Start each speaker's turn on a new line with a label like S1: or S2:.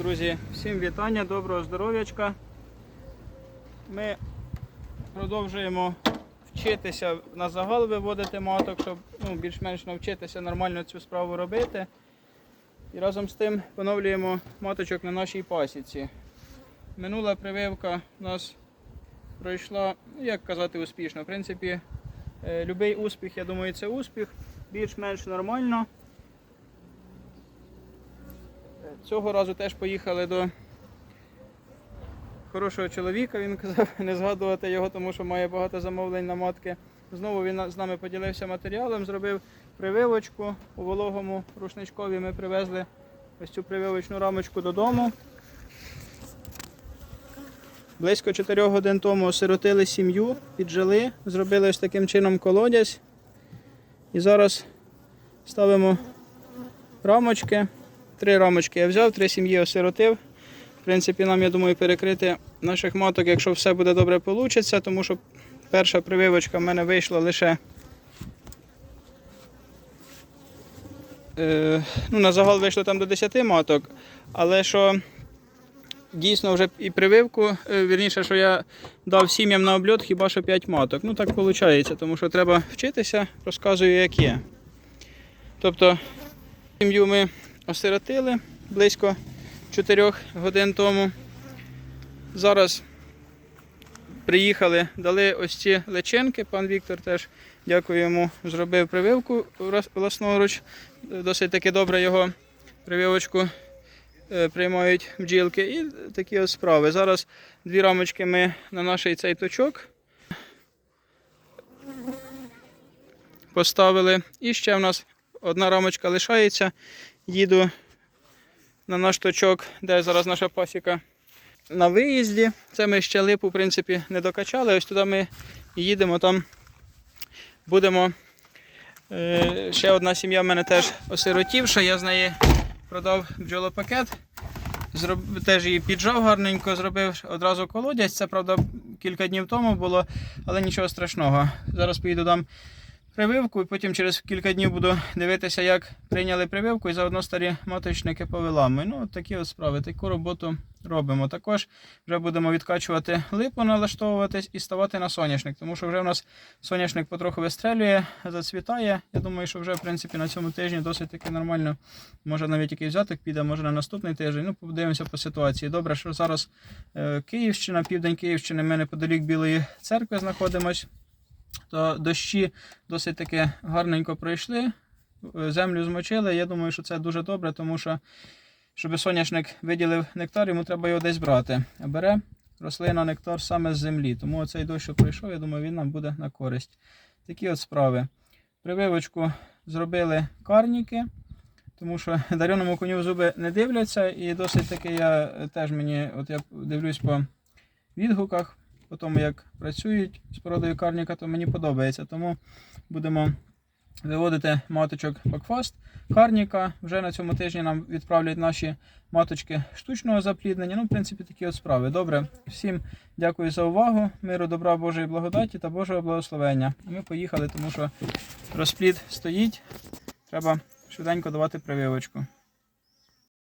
S1: Друзі, всім вітання, доброго здоров'ячка. Ми продовжуємо вчитися на загал виводити маток, щоб ну, більш-менш навчитися нормально цю справу робити. І разом з тим поновлюємо маточок на нашій пасіці. Минула прививка у нас пройшла, ну, як казати, успішно. В принципі, е, будь-який успіх, я думаю, це успіх. Більш-менш нормально. Цього разу теж поїхали до хорошого чоловіка. Він казав не згадувати його, тому що має багато замовлень на матки. Знову він з нами поділився матеріалом, зробив прививочку у вологому рушничкові. Ми привезли ось цю прививочну рамочку додому. Близько 4 годин тому осиротили сім'ю, піджили, зробили ось таким чином колодязь. І зараз ставимо рамочки. Три рамочки я взяв, три сім'ї осиротив. В принципі, нам, я думаю, перекрити наших маток, якщо все буде добре вийде, тому що перша прививочка в мене вийшла лише. Е, ну, на загал вийшло там до 10 маток, але що дійсно вже і прививку, е, вірніше, що я дав сім'ям на обльот хіба що 5 маток. Ну так виходить, тому що треба вчитися, розказую, як є. Тобто, сім'ю ми осиротили близько 4 годин тому. Зараз приїхали, дали ось ці личинки. Пан Віктор теж дякую йому, зробив прививку власноруч. Досить таки добре його прививочку е, приймають бджілки. І такі от справи. Зараз дві рамочки ми на наш цей точок поставили. І ще в нас одна рамочка лишається. Їду на наш точок, де зараз наша пасіка на виїзді. Це ми ще липу, в принципі, не докачали. Ось туди ми їдемо, там будемо. Е, ще одна сім'я в мене теж осиротівша, я з неї продав бджолопакет. Зроб... Теж її піджав гарненько, зробив одразу колодязь. Це, правда, кілька днів тому було, але нічого страшного. Зараз поїду дам прививку і потім через кілька днів буду дивитися, як прийняли прививку і заодно старі маточники повилами. Ну, такі от справи, таку роботу робимо. Також вже будемо відкачувати липу, налаштовуватись і ставати на соняшник, тому що вже в нас соняшник потроху вистрелює, зацвітає. Я думаю, що вже в принципі на цьому тижні досить таки нормально. Може навіть якийсь взяток піде, може на наступний тиждень. Ну, подивимося по ситуації. Добре, що зараз е, Київщина, південь Київщини, ми неподалік Білої церкви знаходимось. То дощі досить таки гарненько пройшли, е, землю змочили. Я думаю, що це дуже добре, тому що щоб соняшник виділив нектар, йому треба його десь брати. А бере рослина нектар саме з землі. Тому цей дощ, що пройшов, я думаю, він нам буде на користь. Такі от справи. Прививочку зробили карніки, тому що дареному коню зуби не дивляться. І досить таки я е, теж мені, от я дивлюсь по відгуках, по тому, як працюють з породою карніка, то мені подобається. Тому будемо виводити маточок Бакфаст. Карніка. Вже на цьому тижні нам відправлять наші маточки штучного запліднення. Ну, в принципі, такі от справи. Добре. Всім дякую за увагу. Миру, добра, Божої благодаті та Божого благословення. Ми поїхали, тому що розплід стоїть. Треба швиденько давати прививочку.